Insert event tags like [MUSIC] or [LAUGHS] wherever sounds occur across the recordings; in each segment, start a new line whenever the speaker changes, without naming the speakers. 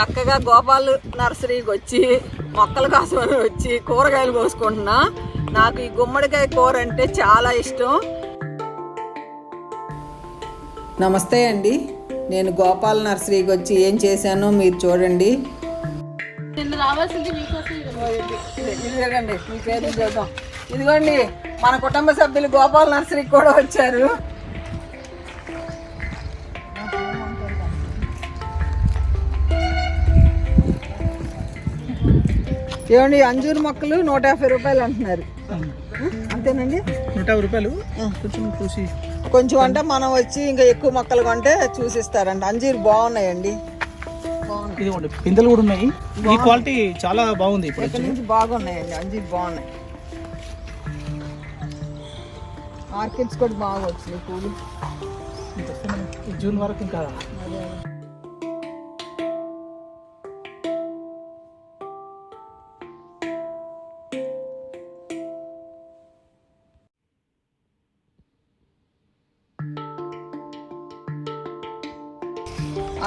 చక్కగా గోపాల్ నర్సరీకి వచ్చి మొక్కల కోసమని వచ్చి కూరగాయలు కోసుకుంటున్నా. నాకు ఈ గుమ్మడికాయ కూర అంటే చాలా ఇష్టం. నమస్తే అండి. నేను గోపాల్ నర్సరీకి వచ్చి ఏం చేశానో మీరు చూడండి.
నిన్న రావాల్సింది మీకోసం
ఇదిగోండి మీ పేరు చూద్దాం. ఇదిగోండి మన కుటుంబ సభ్యులు గోపాల్ నర్సరీకి కూడా వచ్చారు. ఏమండి అంజూరు మొక్కలు నూట యాభై రూపాయలు అంటున్నారు. అంతేనండి?
నూట యాభై రూపాయలు? కొంచెం చూసి.
కొంచెం అంటే మనం వచ్చి ఇంకా ఎక్కువ మొక్కలు కొంటే చూసిస్తారండి అంజీరు బాగున్నాయండి. బాగున్నాయి.
ఇదిగోండి పిందెలు కూడా ఉన్నాయి. ఈ క్వాలిటీ చాలా బాగుంది ఇప్పుడు
నుంచి బాగున్నాయండి? అంజీరు బాగున్నాయి. మార్కెట్స్ కూడా బాగా వచ్చినాయి పూలు.
జూన్ వరకు ఇంకా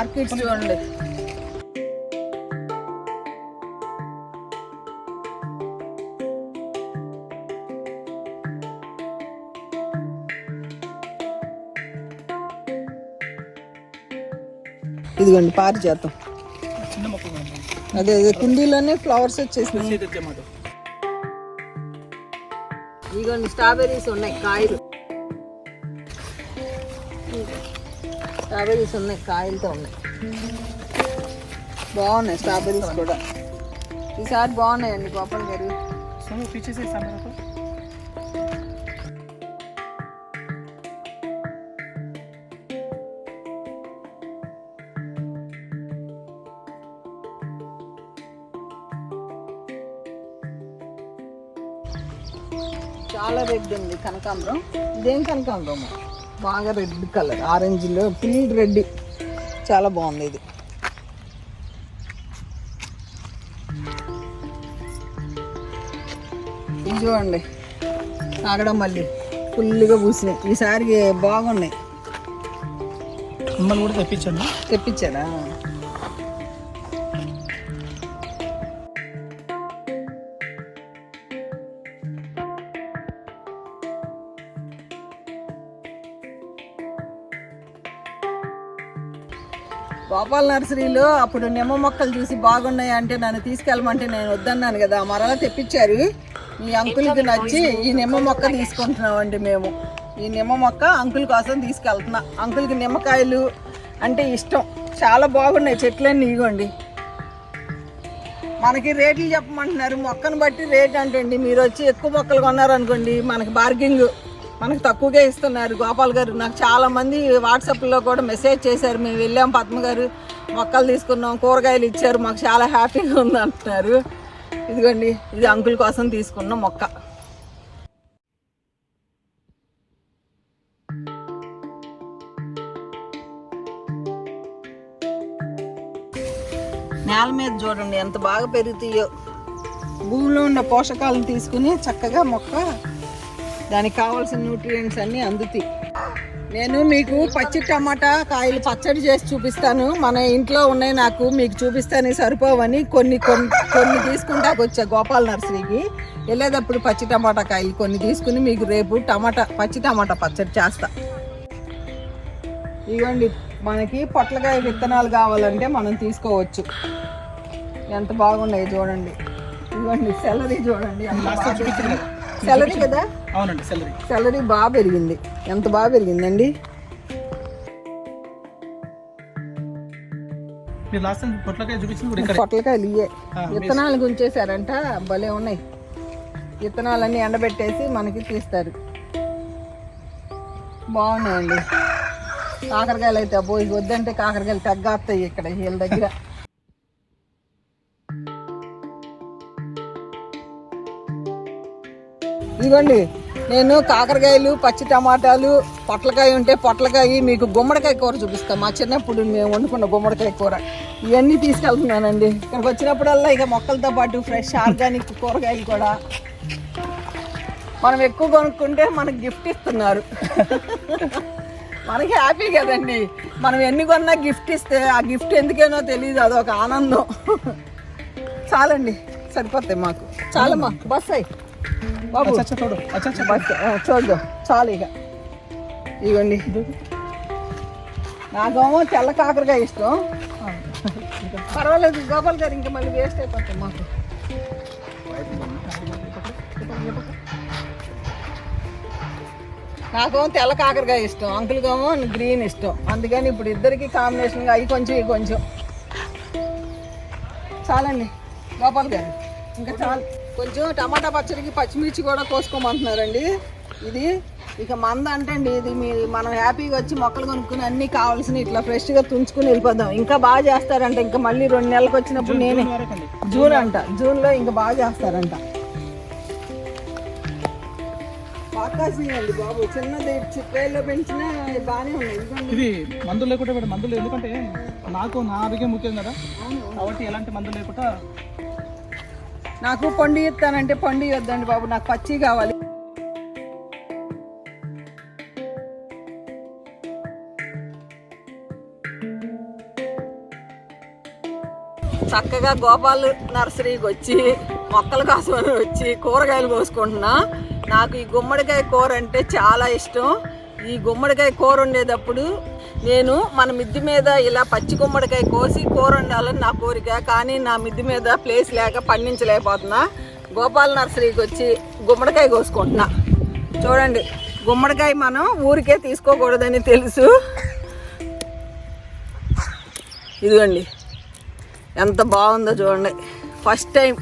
మార్కెట్స్ చూడండి. ఇదిగోండి పారిజాతం. అదే అదే కుండీలోనే ఫ్లవర్స్
టమాటో
ఇదిగోండి స్ట్రాబెర్రీస్ ఉన్నాయి కాయలు. స్ట్రాబెర్రీస్ ఉన్నాయి కాయలతో ఉన్నాయి. బాగున్నాయి స్ట్రాబెర్రీస్ కూడా. ఈసారి బాగున్నాయండి గోపాల్ గారు. చాలా రెడ్ ఉంది కనకాంబరం. ఇదేం కనకాంబరం బాగా రెడ్ కలర్ ఆరెంజ్లో ఫుల్ రెడ్. చాలా బాగుంది ఇది. ఇది చూడండి ఆగడం మళ్ళీ ఫుల్గా పూసినాయి. ఈసారి బాగున్నాయి.
మిమ్మల్ని కూడా తెప్పించాను
తెప్పించాడా గోపాల్ నర్సరీలో అప్పుడు నిమ్మ మొక్కలు చూసి బాగున్నాయి అంటే నన్ను తీసుకెళ్ళమంటే నేను వద్దన్నాను కదా. మరలా తెప్పించారు. ఈ అంకుల్కి నచ్చి ఈ నిమ్మ మొక్క తీసుకుంటున్నామండి మేము. ఈ నిమ్మ మొక్క అంకుల్ కోసం తీసుకెళ్తున్నా. అంకుల్కి నిమ్మకాయలు అంటే ఇష్టం. చాలా బాగున్నాయి చెట్లన్నీ ఇగోండి. మనకి రేట్లు చెప్పమంటున్నారు. మొక్కను బట్టి రేట్ అంటండి. మీరు వచ్చి ఎక్కువ మొక్కలు కొన్నారనుకోండి మనకి బార్గింగ్ మనకు తక్కువగా ఇస్తున్నారు. గోపాల్ గారు నాకు చాలామంది వాట్సాప్లో కూడా మెసేజ్ చేశారు. మేము వెళ్ళాం పద్మ గారు మొక్కలు తీసుకున్నాం కూరగాయలు ఇచ్చారు మాకు చాలా హ్యాపీగా ఉంది అంటున్నారు. ఇదిగోండి ఇది అంకుల్ కోసం తీసుకున్న మొక్క. నేల మీద చూడండి ఎంత బాగా పెరుగుతాయో. భూమిలో ఉన్న పోషకాలను తీసుకుని చక్కగా మొక్క దానికి కావాల్సిన న్యూట్రియంట్స్ అన్నీ అందుతాయి. నేను మీకు పచ్చి టమాటా కాయలు పచ్చడి చేసి చూపిస్తాను. మన ఇంట్లో ఉన్నాయి నాకు మీకు చూపిస్తాను సరిపోవని కొన్ని కొన్ని కొన్ని తీసుకుంటాకు వచ్చా గోపాల్ నర్సరీకి. వెళ్ళేటప్పుడు పచ్చి టమాటా కాయలు కొన్ని తీసుకుని మీకు రేపు టమాటా పచ్చి టమాటా పచ్చడి చేస్తా. ఇవ్వండి మనకి పొట్లకాయ విత్తనాలు కావాలంటే మనం తీసుకోవచ్చు. ఎంత బాగున్నాయి చూడండి. ఇవ్వండి సెలరీ చూడండి. సెలరీ కదా?
అవునండి సెలరీ
సెలరీ బాగా పెరిగింది. ఎంత బాగా పెరిగిందండి?
మీరు లాస్ట్ టైం పొట్లకాయ చూపించింది కూడా ఇక్కడ.
పొట్లకాయలు
ఆ,
విత్తనాలు గుంచేశారంట భలే ఉన్నాయి. విత్తనాలన్నీ ఎండబెట్టేసి మనకి తీస్తారు. బాగున్నాయండి. కాకరకాయలు అయితే అబ్బో ఇవి వద్దంటే కాకరకాయలు తగ్గాస్తాయి ఇక్కడ వీళ్ళ దగ్గర. ఇదిగోండి నేను కాకరకాయలు పచ్చి టమాటాలు పొట్లకాయ ఉంటే పొట్లకాయ మీకు గుమ్మడికాయ కూర చూపిస్తాను మా చిన్నప్పుడు మేము వండుకున్న గుమ్మడికాయ కూర. ఇవన్నీ తీసుకెళ్తున్నానండి. ఇక్కడికి వచ్చినప్పుడల్లా ఇక మొక్కలతో పాటు ఫ్రెష్ ఆర్గానిక్ కూరగాయలు కూడా మనం ఎక్కువ కొనుక్కుంటే మనకు గిఫ్ట్ ఇస్తున్నారు. మనకి హ్యాపీ కదండి. మనం ఎన్ని కొన్నా గిఫ్ట్ ఇస్తే ఆ గిఫ్ట్ ఎందుకేనో తెలియదు అదొక ఆనందం. చాలండి సరిపోతాయి మాకు. చాలమ్మా బస్ అయ్యి బాబు. ఆ, చూద్దాం. చాలు ఇక. ఇవ్వండి నాకేమో తెల్ల కాకరకాయ ఇష్టం. పర్వాలేదు గోపాల్ గారు ఇంకా మళ్ళీ వేస్ట్ అయిపోతాయి మాకు. నాకేమో తెల్ల కాకరకాయ ఇష్టం. అంకుల్కేమో గ్రీన్ ఇష్టం. అందుకని ఇప్పుడు ఇద్దరికి కాంబినేషన్గా అవి కొంచెం ఇవి కొంచెం. చాలండి. గోపాల్ గారు ఇంకా చాలు. కొంచెం టమాటా పచ్చడికి పచ్చిమిర్చి కూడా కోసుకోమంటున్నారండి. ఇది ఇక మంద అంటే అండి ఇది మీ మనం హ్యాపీగా వచ్చి మొక్కలు కొనుక్కుని అన్నీ కావాల్సిన ఇట్లా ఫ్రెష్గా తుంచుకుని వెళ్ళిపోదాం. ఇంకా బాగా చేస్తారంట ఇంకా మళ్ళీ రెండు నెలలకు వచ్చినప్పుడు నేనే. జూన్ అంట జూన్లో ఇంకా బాగా చేస్తారంట. అండి బాబు చిన్నది చిట్కాయల్లో పెంచినా బాగానే ఉన్నాయి. ఇదిగోండి.
ఇది మందులు లేకుండా మందులు ఎందుకంటే నాకు నా ఆరోగ్యం ముఖ్యం కదా. కాబట్టి ఎలాంటి మందులు లేకుండా
నాకు పండు ఇస్తానంటే పండు ఇవ్వద్దండి బాబు నాకు పచ్చి కావాలి. చక్కగా గోపాల్ నర్సరీకి వచ్చి మొక్కల కోసం వచ్చి కూరగాయలు కోసుకుంటున్నా. నాకు ఈ గుమ్మడికాయ కూర అంటే చాలా ఇష్టం. ఈ గుమ్మడికాయ కూర వండేటప్పుడు నేను మన మిద్ది మీద ఇలా పచ్చి గుమ్మడికాయ కోసి కూర వండాలని నా కోరిక. కానీ నా మిద్ది మీద ప్లేస్ లేక పండించలేకపోతున్నా. గోపాల్ నర్సరీకి వచ్చి గుమ్మడికాయ కోసుకుంటున్నా. చూడండి గుమ్మడికాయ మనం ఊరికే తీసుకోకూడదని తెలుసు. ఇదిగోండి ఎంత బాగుందో చూడండి. ఫస్ట్ టైం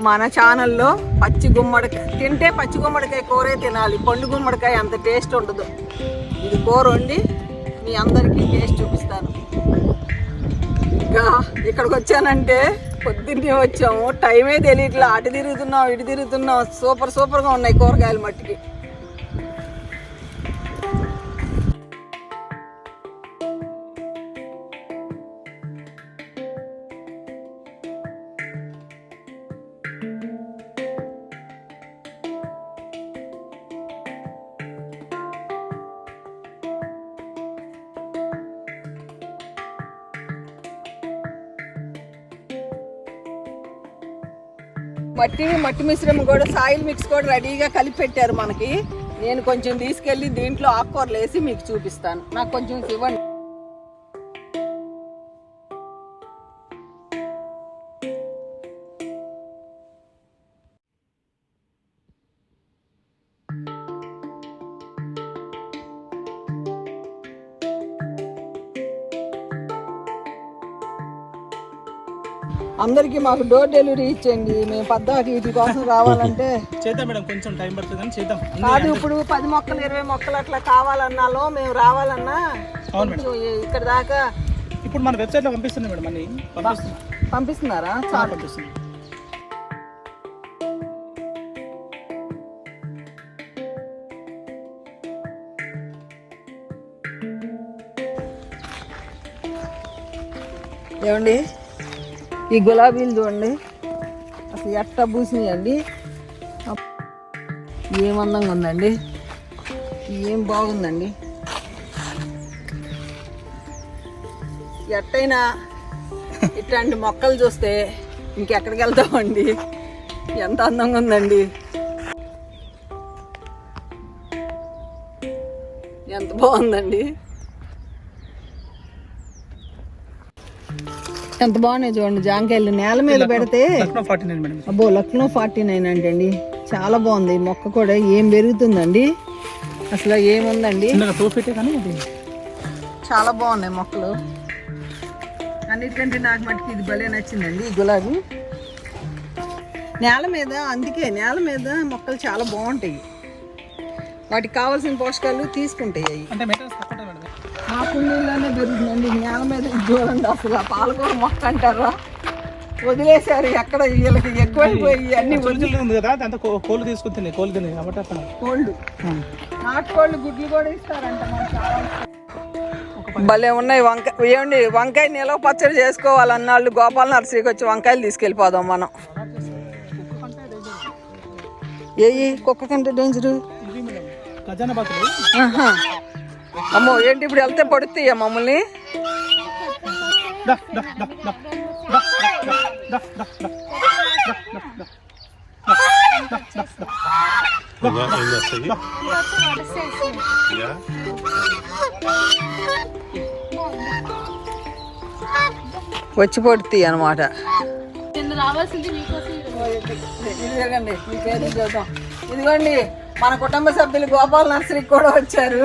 మన ఛానల్లో పచ్చి గుమ్మడికాయ తింటే పచ్చి గుమ్మడికాయ కూరే తినాలి. పండు గుమ్మడికాయ అంత టేస్ట్ ఉండదు. ఇది కూర వండి మీ అందరికీ టేస్ట్ చూపిస్తాను. ఇంకా ఇక్కడికి వచ్చానంటే పొద్దున్నే వచ్చాము. టైమే తెలియట్లా. అటు తిరుగుతున్నాం ఇటు తిరుగుతున్నాం. సూపర్ సూపర్గా ఉన్నాయి కూరగాయలు మట్టికి. మట్టి మట్టి మిశ్రమం కూడా సాయిల్ మిక్స్ కూడా రెడీగా కలిపి పెట్టారు మనకి. నేను కొంచెం తీసుకెళ్ళి దీంట్లో ఆకుకూరలు వేసి మీకు చూపిస్తాను. నాకు కొంచెం ఇవ్వండి. అందరికీ మాకు డోర్ డెలివరీ ఇచ్చేయండి. మేము పద్దాకి వీటి కోసం రావాలంటే
చేద్దాం మేడం కొంచెం టైం పడుతుంది కానీ చేద్దాం
కాదు ఇప్పుడు పది మొక్కలు ఇరవై మొక్కలు అట్లా కావాలన్నాలో మేము రావాలన్నా ఇక్కడ దాకా
ఇప్పుడు మన వెబ్సైట్లో పంపిస్తున్నాం మేడం అన్ని. పంపిస్తున్నాం
పంపిస్తున్నారా?
చాలా
చాలు.
పంపిస్తున్నాం.
ఏమండి? ఈ గులాబీలు చూడండి. అసలు ఎట్ట పూసినాయండి? ఏం అందంగా ఉందండి? ఏం బాగుందండి? ఎట్టయినా ఇట్లాంటి మొక్కలు చూస్తే ఇంకెక్కడికి వెళ్తామండి? ఎంత అందంగా ఉందండి. ఎంత బాగుందండి? ఎంత బాగున్నాయి చూడండి జాంకాయలు. నేల మీద పెడితే అబ్బో లక్నో ఫార్టీ నైన్ అంటండి. చాలా బాగుంది. మొక్క కూడా ఏం పెరుగుతుందండి? అసలు ఏముందండి? చాలా బాగున్నాయి మొక్కలు. అన్నిటికంటే నాకు మటుకు ఇది భలే నచ్చిందండి ఈ గులాబీ. నేల మీద అందుకే నేల మీద మొక్కలు చాలా బాగుంటాయి. వాటికి కావాల్సిన పోషకాలు తీసుకుంటాయి అవి.
అంటే
మా కుండీల్లోనే పెరుగుతుందండి నేల మీద చూడండి అసలు ఆ పాలకూర మొక్క అంటారా? వదిలేశారు ఎక్కడ వీళ్ళకి ఎక్కువైపోయి అన్ని
ఉంది కదా కో- కోళ్ళు తీసుకుని తిని కోళ్ళు తిని కాబట్టి అట్లా
కోళ్ళు. నాటుకోళ్ళు గుడ్లు కూడా ఇస్తారంట భలే ఉన్నాయి వంకాయ ఏమండి వంకాయ నిలవ పచ్చడి చేసుకోవాలన్నాళ్ళు గోపాల నర్సరీకి వచ్చి వంకాయలు తీసుకెళ్ళిపోదాం మనం. ఏయి కుక్క కంటే డేంజరు అమ్మో ఏంటి ఇప్పుడు వెళ్తే పడుతాయా మమ్మల్ని? వచ్చి పడుతాయి అనమాట
రావాల్సింది
ఇదిగోండి మన కుటుంబ సభ్యులు గోపాల్ నర్సరీకి కూడా వచ్చారు.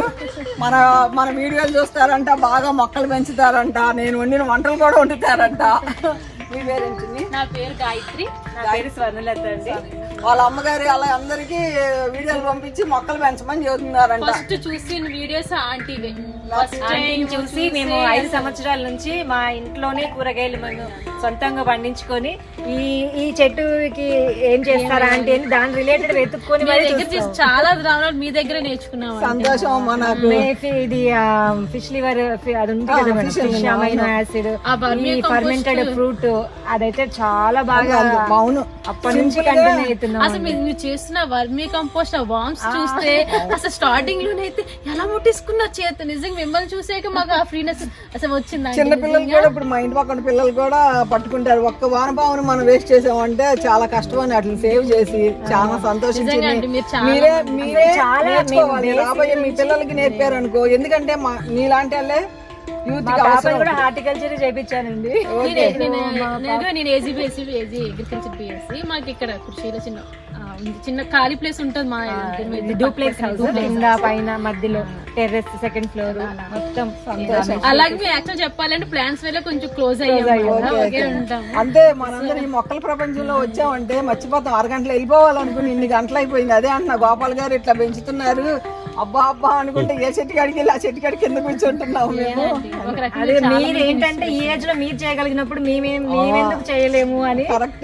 మన మన వీడియోలు చూస్తారంట బాగా మొక్కలు పెంచుతారంట నేను వండిన వంటలు కూడా వండుతారంట. మీ పేరేంటి
నా పేరు గాయత్రి
నా పేరు స్వర్ణలత అండి.
వాళ్ళ అమ్మగారి అలా అందరికి వీడియోలు పంపించి మొక్కలు పెంచమని చెబుతున్నారంట.
ఫస్ట్ చూసిన వీడియోస్ ఆంటీవే. ఫస్ట్
ఆంటీని చూసి మేము ఐదు సంవత్సరాల నుంచి మా ఇంట్లోనే కూరగాయలు మేము సొంతంగా పండించుకొని ఈ ఈ చెట్టుకి ఏం చేస్తారా అంటే దాని రిలేటెడ్ వెతుక్కొని
మీ
మరి
దగ్గర చేసి చాలా ద్రావణాలు మీ దగ్గర నేర్చుకున్నాం
సంతోషం
ఇది ఫిష్ లివర్ అది ఉంది కదా మేడం ఫిష్ అమైనో యాసిడ్
ఆ vermi
ఫర్మెంటెడ్ ఫ్రూట్ అదైతే చాలా బాగా
అవును.
అప్పటి నుంచి కంటిన్యూ అవుతున్నాం
అసలు మీరు మీరు చేస్తున్న వర్మీ కంపోస్ట్ ఆ వామ్స్ చూస్తే అసలు స్టార్టింగ్ లోనైతే ఎలా ముట్టేసుకున్న చేత నిజంగా మిమ్మల్ని చూసాక మాకు ఆ ఫ్రీనెస్ అసలు వచ్చిందండి.
చిన్న పిల్లలు కూడా ఇప్పుడు మా ఇంటి పక్కన పిల్లలు కూడా పట్టుకుంటారు ఒక్క వానపామును మనం వేస్ట్ చేసామంటే చాలా కష్టం అని అట్లా సేవ్ చేసి చాలా సంతోషించి
నిజంగా అండి, మీరు చాలా
మీరే నేర్చుకోవాలి రాబోయే మీ పిల్లలకి నేర్పారు అనుకో ఎందుకంటే మా మీలాంటి వాళ్ళే యూత్
కూడా హార్టికల్చర్ చేయించానండి
నేను- నేను- నేను నేను AG BSc AG agriculture BSc మాకు ఇక్కడ కృషిలో చిన్న. చిన్న ఖాళీ ప్లేస్ ఉంటుంది మా ఇంటి మీద.
డూప్లెక్స్ హౌస్ కింద పైన మధ్యలో టెర్రస్ సెకండ్ ఫ్లోర్ మొత్తం
అలాగే మేము యాక్చువల్ చెప్పాలంటే ప్లాన్స్ వల్ల కొంచెం క్లోజ్ అయ్యాము
అంతే మనందరం ఈ మొక్కల ప్రపంచంలో వచ్చామంటే మర్చిపోతాం. అరగంటలో వెళ్ళిపోవాలనుకుని ఇన్ని గంటలు అయిపోయింది. అదే అంటున్నా. గోపాల్ గారు ఇట్లా పెంచుతున్నారు. అబ్బా అబ్బా అనుకుంటే ఏ చెట్టు కాడికి వెళ్ళి ఆ చెట్టు కాడికి కింద కూర్చుంటున్నాం మేము?
అదే మీరు ఏంటంటే ఈ ఏజ్లో మీరు చేయగలిగినప్పుడు మేమేం మేమెందుకు చేయలేము అని
కరెక్ట్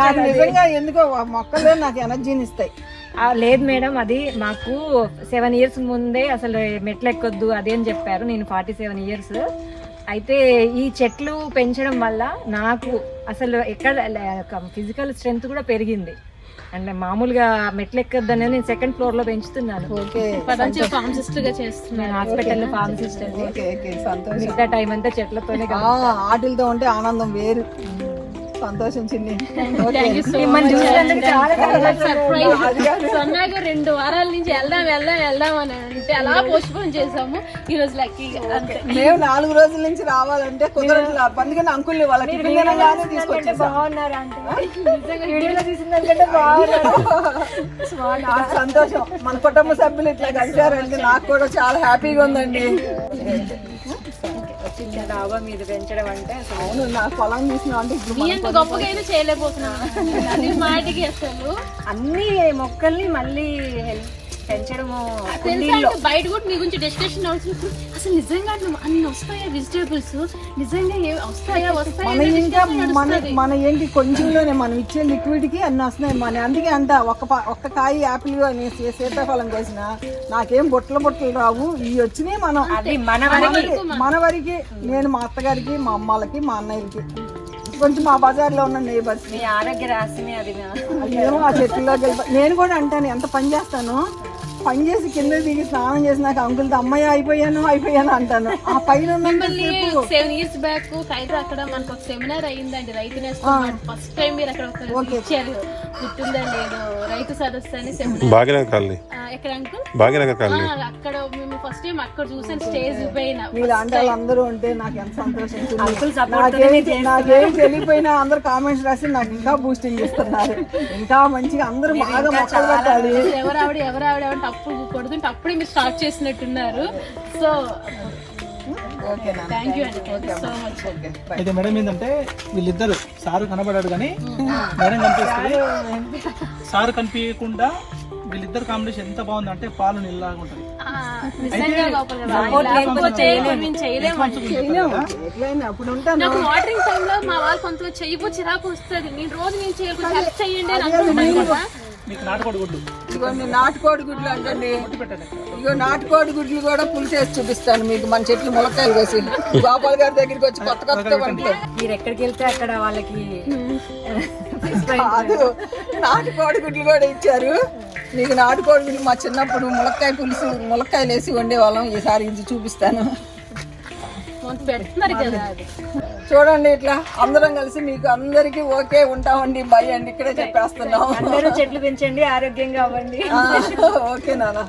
నాకు నిజంగా ఎందుకో మొక్కలే నాకు ఎనర్జీని ఇస్తాయి.
ఆ, లేదు మేడం అది మాకు సెవెన్ ఇయర్స్ ముందే అసలు మెట్లు ఎక్కొద్దు అదే అని చెప్పారు. నేను ఫార్టీ సెవెన్ ఇయర్స్ అయితే ఈ చెట్లు పెంచడం వల్ల నాకు అసలు ఎక్కడ ఫిజికల్ స్ట్రెంగ్త్ కూడా పెరిగింది. అంటే మామూలుగా మెట్లు ఎక్కొద్దు అనేది నేను సెకండ్ ఫ్లోర్లో పెంచుతున్నాను.
ఓకే.
పదంచి ఫార్మసిస్ట్గా చేస్తున్నాను
నేను హాస్పిటల్ ఫార్మసిస్ట్ అది
ఓకే ఓకే. సంతోషం.
మిగతా టైం అంతా చెట్లతోనే
ఆ, ఆటలతో ఉంటే ఆనందం వేరు. సంతోషం చిన్ని [LAUGHS]
మిమ్మల్ని చూసినందుకు చాలా
రెండు వారాల నుంచి వెళ్దాం వెళ్దాం వెళ్దాం అని అంటే అలా పోస్ట్ పోన్ చేసాము ఈ రోజు లక్కీగా అంతే.
మేము నాలుగు రోజుల నుంచి రావాలంటే కుదరట్లా అందుకని అంకుల్ వాళ్ళకి పిల్లలగానే
బాగున్నారా అంటే
సంతోషం. మన కుటుంబ సభ్యులు ఇట్లా కలిశారంటే నాకు కూడా చాలా హ్యాపీగా ఉందండి.
చిన్న డాబా మీద పెంచడం అంటే అసలు
అవును నాకు పొలం చూసిన అంటే ఇప్పుడు
నీ చేయలేకపోతున్నాను. అది మాటికి అసలు
అన్ని మొక్కల్ని మళ్ళీ హెల్- పెంచడము
బయట కూడా నీ గురించి డిస్కషన్ అవుతున్నప్పుడు అసలు నిజంగా అన్ని వస్తాయా వెజిటేబుల్స్ నిజంగా వస్తాయా వస్తాయా
మన ఇంకా మన మన ఏంటి కొంచెంలోనే మనం ఇచ్చే లిక్విడ్కి అన్ని వస్తున్నాయి మన అందుకే అంట ఒక్క ఒక్క కాయ యాపిల్ అని సీతాఫలం కోసిన నాకేం బుట్టలు బుట్టలు రావు. ఇవి వచ్చినాయి మనం.
మన వరకు
మన వరకు నేను మా అత్తగారికి మా అమ్మాలకి మా అన్నయ్యకి కొంచెం మా బజార్లో ఉన్న నేబర్స్
మీ ఆరోగ్య రాశిని అది
ఏమో ఆ వెళ్ళిపో నేను కూడా అంటాను ఎంత పని చేస్తాను? పని చేసి కింద దిగి స్నానం చేసి నాకు అంకుల్తో అమ్మాయి అయిపోయాను అయిపోయాను అంటాను. ఆ పైన
మిమ్మల్ని సెవెన్ ఇయర్స్ బ్యాక్ ఖైదర్ అక్కడ మనకు ఒక సెమినార్ అయిందండి రైతు నేస్తం ఫస్ట్ టైం మీరు అక్కడ ఒక ఇచ్చారు గుర్తుందండి ఏదో రైతు సదస్సు అని సెమినార్
భాగ్యనగర్ కాలనీ.
ఎక్కడ అంకుల్?
భాగ్యనగర్ కాలనీ.
అక్కడ ఫస్ట్ టైం అక్కడ చూసాను స్టేజ్ పైన.
మీలాంటి వాళ్ళందరూ ఉంటే నాకు ఎంత సంతోషం. [LAUGHS]
అంకుల్ సపోర్ట్
నాకేం తెలియపోయినా అందరు కామెంట్స్ రాసి నాకు ఇంకా బూస్టింగ్ ఇస్తున్నారు ఇంకా మంచిగా అందరూ బాగా మొక్కలు పెట్టాలి.
అసలు ఎవరు ఆవిడ ఎవరు ఆవిడ అంటే అప్పుడు కొడుతుంటే అప్పుడే మీరు స్టార్ట్ చేసినట్టున్నారు. సో
ఓకే నాన్న
థ్యాంక్ యూ అండి. Thank you so much
okay bye
అయితే మేడం ఏంటంటే వీళ్ళిద్దరు సారు కనబడాడు కానీ మేడం కనిపిస్తుంది. సారు కనిపించకుండా వీళ్ళిద్దరు కాంబినేషన్ ఎంత బాగుంది అంటే పాలు నీళ్ళలాగా ఉంటుంది.
నిజంగా గోపాల్ గారు. లేకపోతే మేము చేయలేమండి
ఎట్లయినా అప్పుడు ఉంటాను.
నాకు వాటరింగ్ టైం లో మా వాళ్ళు కొంతగా చెయ్యిపో చిరాకు వస్తుంది. నేను రోజు నేను చేయకుండా హెల్ప్ చేయండి అని అనుకుంటాను కదా.
మీకు నాటుకోడి
గుడ్లు. అంటండి. ఇగో నాటుకోడి గుడ్లు కూడా పులిసేసి చూపిస్తాను మీకు. మన చెట్లు ములక్కాయలు కోసి. గోపాల్ గారి దగ్గరికి వచ్చి కొత్త కొత్త వంటలు
మీరు ఎక్కడికి వెళ్తే అక్కడ వాళ్ళకి [LAUGHS]
నాటుకోడి గుడ్లు కూడా ఇచ్చారు. మీకు నాటుకోడి మా చిన్నప్పుడు ములక్కాయ పులుసు ములక్కాయలు వేసి వండేవాళ్ళం. ఈసారి ఇది చూపిస్తాను. చూడండి ఇట్లా అందరం కలిసి మీకు అందరికీ ఓకే ఉంటామండి బై అండి. ఇక్కడే చెప్పేస్తున్నాం.
అందరూ చెట్లు పెంచండి ఆరోగ్యంగా అవ్వండి.
ఓకే నాన్న.